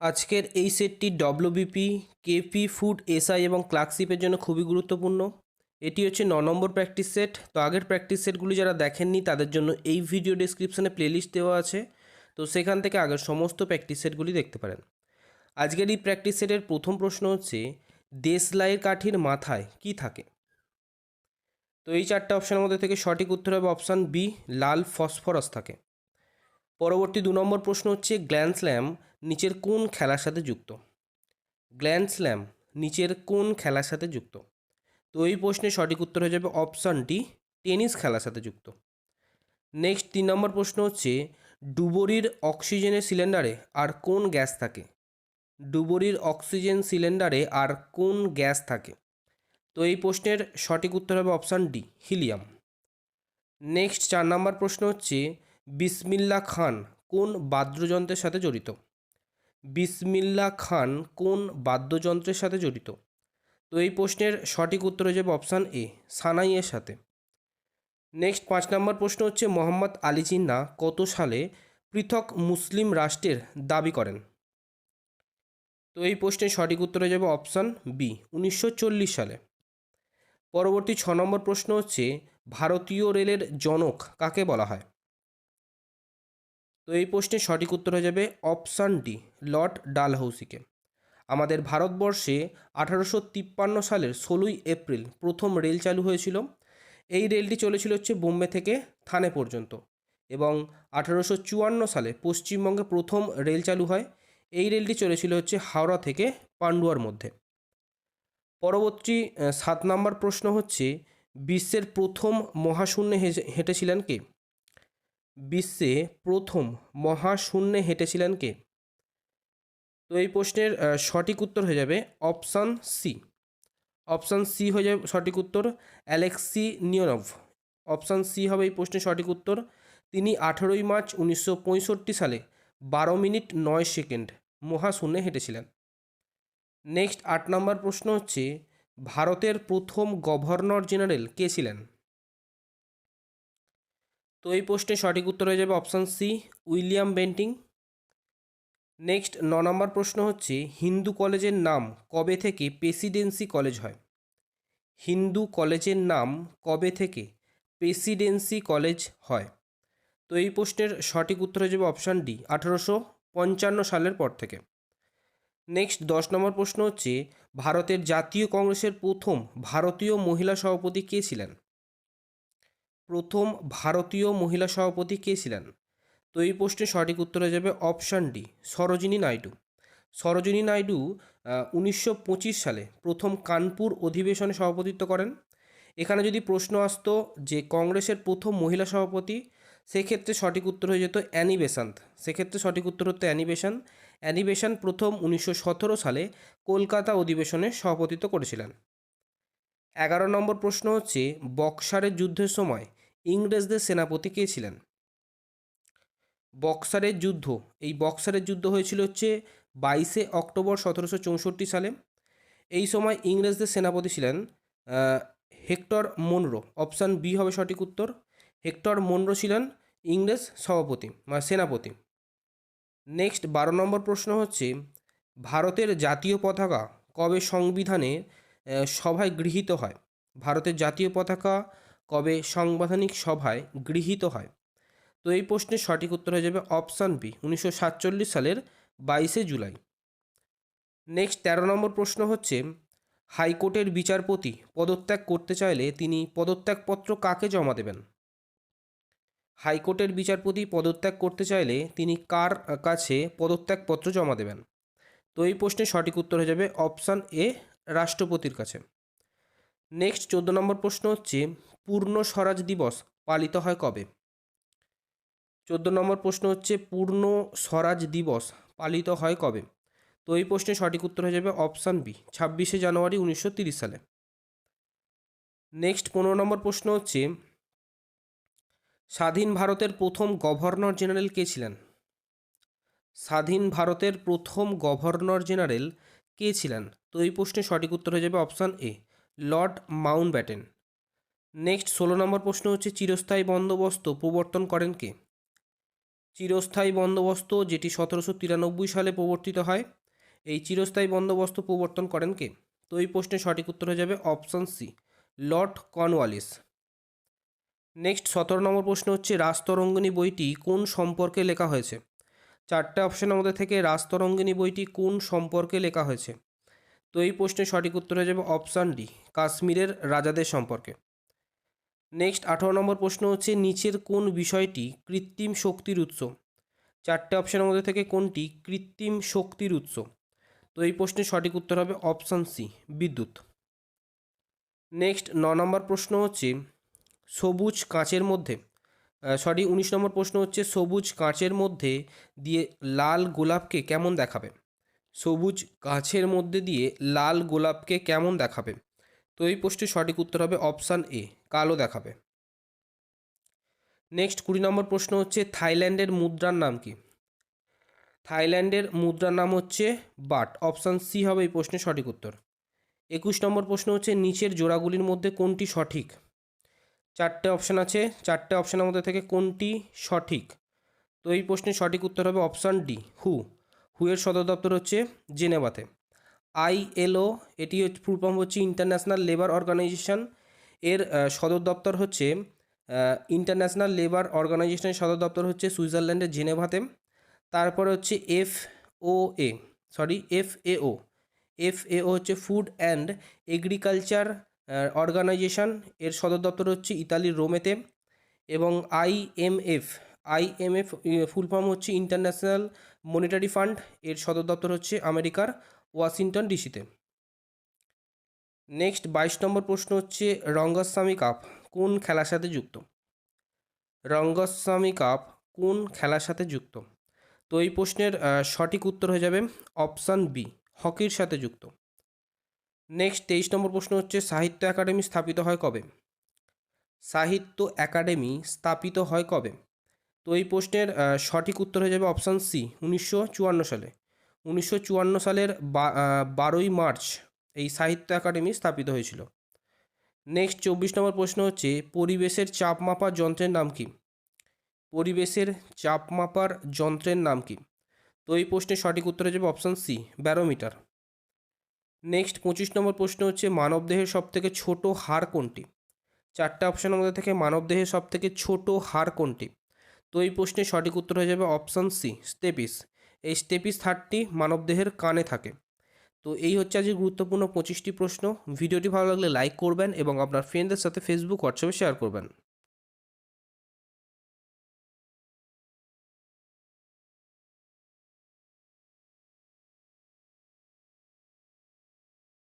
আজকের এই সেটটি ডব্লিউবিপি কেপি ফুড এসআই এবং ক্লার্কশিপের জন্য খুবই গুরুত্বপূর্ণ। এটি হচ্ছে ন নম্বর প্র্যাকটিস সেট তো আগের প্র্যাকটিস সেটগুলি যারা দেখেননি, তাদের জন্য এই ভিডিও ডেসক্রিপশনে প্লেলিস্ট দেওয়া আছে। তো সেখান থেকে আগের সমস্ত প্র্যাকটিস সেটগুলি দেখতে পারেন। আজকের এই প্র্যাকটিস সেটের প্রথম প্রশ্ন হচ্ছে দেশলাইয়ের কাঠির মাথায় কি থাকে? তো এই চারটে অপশানের মধ্যে থেকে সঠিক উত্তর হবে অপশান বি লাল ফসফরাস থাকে। পরবর্তী দু নম্বর প্রশ্ন হচ্ছে গ্ল্যান্ড স্ল্যাম নিচের কোন খেলার সাথে যুক্ত? গ্ল্যান্ড স্ল্যাম নিচের কোন খেলার সাথে যুক্ত? তো এই প্রশ্নের সঠিক উত্তর হয়ে যাবে অপশান ডি, টেনিস খেলার সাথে যুক্ত। নেক্সট তিন নম্বর প্রশ্ন হচ্ছে, ডুবরির অক্সিজেনের সিলিন্ডারে আর কোন গ্যাস থাকে? ডুবরির অক্সিজেন সিলিন্ডারে আর কোন গ্যাস থাকে? তো এই প্রশ্নের সঠিক উত্তর হবে অপশান ডি, হিলিয়াম। নেক্সট চার নম্বর প্রশ্ন হচ্ছে বিসমিল্লা খান কোন বাদ্যযন্ত্রের সাথে জড়িত? বিসমিল্লা খান কোন বাদ্যযন্ত্রের সাথে জড়িত? তো এই প্রশ্নের সঠিক উত্তর হয়ে যাবে অপশান এ, সানাইয়ের সাথে। নেক্সট পাঁচ নম্বর প্রশ্ন হচ্ছে, মোহাম্মদ আলী জিন্না কত সালে পৃথক মুসলিম রাষ্ট্রের দাবি করেন? তো এই প্রশ্নের সঠিক উত্তর হয়ে যাবে অপশান বি, উনিশশো চল্লিশ সালে। পরবর্তী ছ নম্বর প্রশ্ন হচ্ছে, ভারতীয় রেলের জনক কাকে বলা হয়? তো এই প্রশ্নের সঠিক উত্তর হয়ে যাবে অপশান ডি, লর্ড ডালহৌসিকে। আমাদের ভারতবর্ষে আঠারোশো তিপ্পান্ন সালের ষোলোই এপ্রিল প্রথম রেল চালু হয়েছিল। এই রেলটি চলেছিল হচ্ছে বোম্বে থেকে থানে পর্যন্ত এবং আঠারোশো চুয়ান্ন সালে পশ্চিমবঙ্গে প্রথম রেল চালু হয়। এই রেলটি চলেছিল হচ্ছে হাওড়া থেকে পান্ডুয়ার মধ্যে। পরবর্তী সাত নম্বর প্রশ্ন হচ্ছে, বিশ্বের প্রথম মহাশূন্যে হেঁটেছিলেন কে? বিশ্বে প্রথম মহাশূন্যে হেঁটেছিলেন কে? তো এই প্রশ্নের সঠিক উত্তর হয়ে যাবে অপশান সি। অপশান সি হয়ে যাবে সঠিক উত্তর অ্যালেক্সি নিয়নভ অপশান সি হবে এই প্রশ্নের সঠিক উত্তর। তিনি আঠেরোই মার্চ উনিশশো পঁয়ষট্টি সালে বারো মিনিট নয় সেকেন্ড মহাশূন্যে হেঁটেছিলেন। নেক্সট, আট নম্বর প্রশ্ন হচ্ছে, ভারতের প্রথম গভর্নর জেনারেল কে ছিলেন? তো এই প্রশ্নের সঠিক উত্তর হয়ে যাবে option C, William Bentinck. Next, ন নম্বর প্রশ্ন হচ্ছে, হিন্দু কলেজের নাম কবে থেকে প্রেসিডেন্সি কলেজ হয়? হিন্দু কলেজের নাম কবে থেকে প্রেসিডেন্সি কলেজ হয়? তো এই প্রশ্নের সঠিক উত্তর হয়ে যাবে অপশান ডি, আঠারোশো পঞ্চান্ন সালের পর থেকে। নেক্সট, দশ নম্বর প্রশ্ন হচ্ছে, ভারতের জাতীয় কংগ্রেসের প্রথম ভারতীয় মহিলা সভাপতি কে ছিলেন? প্রথম ভারতীয় মহিলা সভাপতি কে ছিলেন? তো এই প্রশ্নের সঠিক উত্তর হয়ে যাবে অপশান ডি, সরোজিনী নাইডু। সরোজিনী নাইডু উনিশশো পঁচিশ সালে প্রথম কানপুর অধিবেশনে সভাপতিত্ব করেন। এখানে যদি প্রশ্ন আসতো যে কংগ্রেসের প্রথম মহিলা সভাপতি, সেক্ষেত্রে সঠিক উত্তর হয়ে যেত অ্যানি বেসান্ত। সেক্ষেত্রে সঠিক উত্তর হতো অ্যানি বেসান অ্যানি বেসান প্রথম উনিশশো সতেরো সালে কলকাতা অধিবেশনে সভাপতিত্ব করেছিলেন। এগারো নম্বর প্রশ্ন হচ্ছে, বক্সারের যুদ্ধের সময় ইংরেজদের সেনাপতি কে ছিলেন? বক্সারের যুদ্ধ। এই বক্সারের যুদ্ধ হয়েছিল হচ্ছে বাইশে অক্টোবর সতেরোশো চৌষট্টি সালে। এই সময় ইংরেজদের সেনাপতি ছিলেন হেক্টর মনরো। অপশান বি হবে সঠিক উত্তর। হেক্টর মনরো ছিলেন ইংরেজ সভাপতি বা সেনাপতি। নেক্সট, বারো নম্বর প্রশ্ন হচ্ছে, ভারতের জাতীয় পতাকা কবে সংবিধানে সভায় গৃহীত হয়? ভারতের জাতীয় পতাকা কবে সাংবিধানিক সভায় গৃহীত হয়? তো এই প্রশ্নের সঠিক উত্তর হয়ে যাবে অপশান বি, উনিশশো সাতচল্লিশ সালের বাইশে জুলাই। নেক্সট তেরো নম্বর প্রশ্ন হচ্ছে, হাইকোর্টের বিচারপতি পদত্যাগ করতে চাইলে তিনি পদত্যাগপত্র কাকে জমা দেবেন? হাইকোর্টের বিচারপতি পদত্যাগ করতে চাইলে তিনি কার কাছে পদত্যাগপত্র জমা দেবেন? তো এই প্রশ্নের সঠিক উত্তর হয়ে যাবে অপশান এ, রাষ্ট্রপতির কাছে। নেক্সট চোদ্দ নম্বর প্রশ্ন হচ্ছে পূর্ণ স্বরাজ দিবস পালিত হয় কবে? চোদ্দ নম্বর প্রশ্ন হচ্ছে, পূর্ণ স্বরাজ দিবস পালিত হয় কবে? তো এই প্রশ্নের সঠিক উত্তর হয়ে যাবে অপশান বি, ছাব্বিশে জানুয়ারি উনিশশো তিরিশ সালে। নেক্সট পনেরো নম্বর প্রশ্ন হচ্ছে, স্বাধীন ভারতের প্রথম গভর্নর জেনারেল কে ছিলেন? স্বাধীন ভারতের প্রথম গভর্নর জেনারেল কে ছিলেন? তো এই প্রশ্নের সঠিক উত্তর হয়ে যাবে option A, Lord Mountbatten next ষোলো নম্বর প্রশ্ন হচ্ছে, চিরস্থায়ী বন্দোবস্ত প্রবর্তন করেন কে? চিরস্থায়ী বন্দোবস্ত যেটি সতেরোশো তিরানব্বই সালে প্রবর্তিত হয়, এই চিরস্থায়ী বন্দোবস্ত প্রবর্তন করেন কে? তো এই প্রশ্নের সঠিক উত্তর হয়ে যাবে option C, Lord Cornwallis. Next সতেরো নম্বর প্রশ্ন হচ্ছে, রাজতরঙ্গিনী বইটি কোন সম্পর্কে লেখা হয়েছে? চারটে অপশনের মধ্যে থেকে, রাজতরঙ্গিনী বইটি কোন সম্পর্কে লেখা হয়েছে? তো এই প্রশ্নের সঠিক উত্তর হয়ে যাবে অপশান ডি, কাশ্মীরের রাজাদের সম্পর্কে। নেক্সট আঠারো নম্বর প্রশ্ন হচ্ছে, নিচের কোন বিষয়টি কৃত্রিম শক্তির উৎস? চারটে অপশানের মধ্যে থেকে কোনটি কৃত্রিম শক্তির উৎস? তো এই প্রশ্নের সঠিক উত্তর হবে অপশান সি বিদ্যুৎ। নেক্সট ন নম্বর প্রশ্ন হচ্ছে, সবুজ কাঁচের মধ্যে সরি, উনিশ নম্বর প্রশ্ন হচ্ছে, সবুজ কাঁচের মধ্যে দিয়ে লাল গোলাপকে কেমন দেখাবে? সবুজ কাঁচের মধ্যে দিয়ে লাল গোলাপকে কেমন দেখাবে? তো এই প্রশ্নের সঠিক উত্তর হবে অপশান এ কালো দেখাবে। নেক্সট কুড়ি নম্বর প্রশ্ন হচ্ছে, থাইল্যান্ডের মুদ্রার নাম কি? থাইল্যান্ডের মুদ্রার নাম হচ্ছে বাট, অপশান সি হবে এই প্রশ্নের সঠিক উত্তর। একুশ নম্বর প্রশ্ন হচ্ছে, নিচের জোড়াগুলির মধ্যে কোনটি সঠিক? চারটে অপশান আছে, চারটে অপশানের মধ্যে থেকে কোনটি সঠিক? তো এই প্রশ্নের সঠিক উত্তর হবে অপশান ডি, হু। হুয়ের সদর দপ্তর হচ্ছে জেনেভাতে। আইএলও, এটি হচ্ছে ফুল ফর্ম হচ্ছে ইন্টারন্যাশনাল লেবার অর্গানাইজেশন এর সদর দপ্তর হচ্ছে ইন্টারন্যাশনাল লেবার অর্গানাইজেশনের সদর দপ্তর হচ্ছে সুইজারল্যান্ডের জেনেভাতে। তারপরে হচ্ছে F O A sorry F A O. F A O হচ্ছে ফুড অ্যান্ড এগ্রিকালচার অর্গানাইজেশন এর সদর দপ্তর হচ্ছে ইতালির রোমেতে। এবং আইএমএফ আইএমএফ ফুল ফর্ম হচ্ছে ইন্টারন্যাশনাল মনিটারি ফান্ড এর সদর দপ্তর হচ্ছে আমেরিকার। ওয়াশিংটন ডিসিতে। নেক্সট বাইশ নম্বর প্রশ্ন হচ্ছে, রঙ্গস্বামী কাপ কোন খেলার সাথে যুক্ত? রঙ্গস্বামী কাপ কোন খেলার সাথে যুক্ত? তো এই প্রশ্নের সঠিক উত্তর হয়ে যাবে অপশান বি, হকির সাথে যুক্ত। নেক্সট তেইশ নম্বর প্রশ্ন হচ্ছে, সাহিত্য একাডেমি স্থাপিত হয় কবে? সাহিত্য একাডেমি স্থাপিত হয় কবে? তো এই প্রশ্নের সঠিক উত্তর হয়ে যাবে অপশান সি, উনিশশো চুয়ান্ন সালে। উনিশশো চুয়ান্ন সালের বারোই মার্চ এই সাহিত্য একাডেমি স্থাপিত হয়েছিল। নেক্সট চব্বিশ নম্বর প্রশ্ন হচ্ছে, পরিবেশের চাপ মাপার যন্ত্রের নাম কি? পরিবেশের চাপ মাপার যন্ত্রের নাম কি? তো এই প্রশ্নের সঠিক উত্তর হয়ে যাবে অপশান সি, ব্যারোমিটার। নেক্সট পঁচিশ নম্বর প্রশ্ন হচ্ছে, মানবদেহের সবথেকে ছোট হাড় কোনটি? চারটে অপশনের মধ্যে থেকে মানবদেহের সবথেকে ছোট হাড় কোনটি? তো এই প্রশ্নের সঠিক উত্তর হয়ে যাবে অপশান সি, স্টেপিস। এই স্টেপিস থার্ডটি মানবদেহের কানে থাকে। তো এই হচ্ছে আজকে গুরুত্বপূর্ণ পঁচিশটি প্রশ্ন। ভিডিওটি ভালো লাগলে লাইক করবেন এবং আপনার ফ্রেন্ডদের সাথে ফেসবুক হোয়াটসঅ্যাপে শেয়ার করবেন।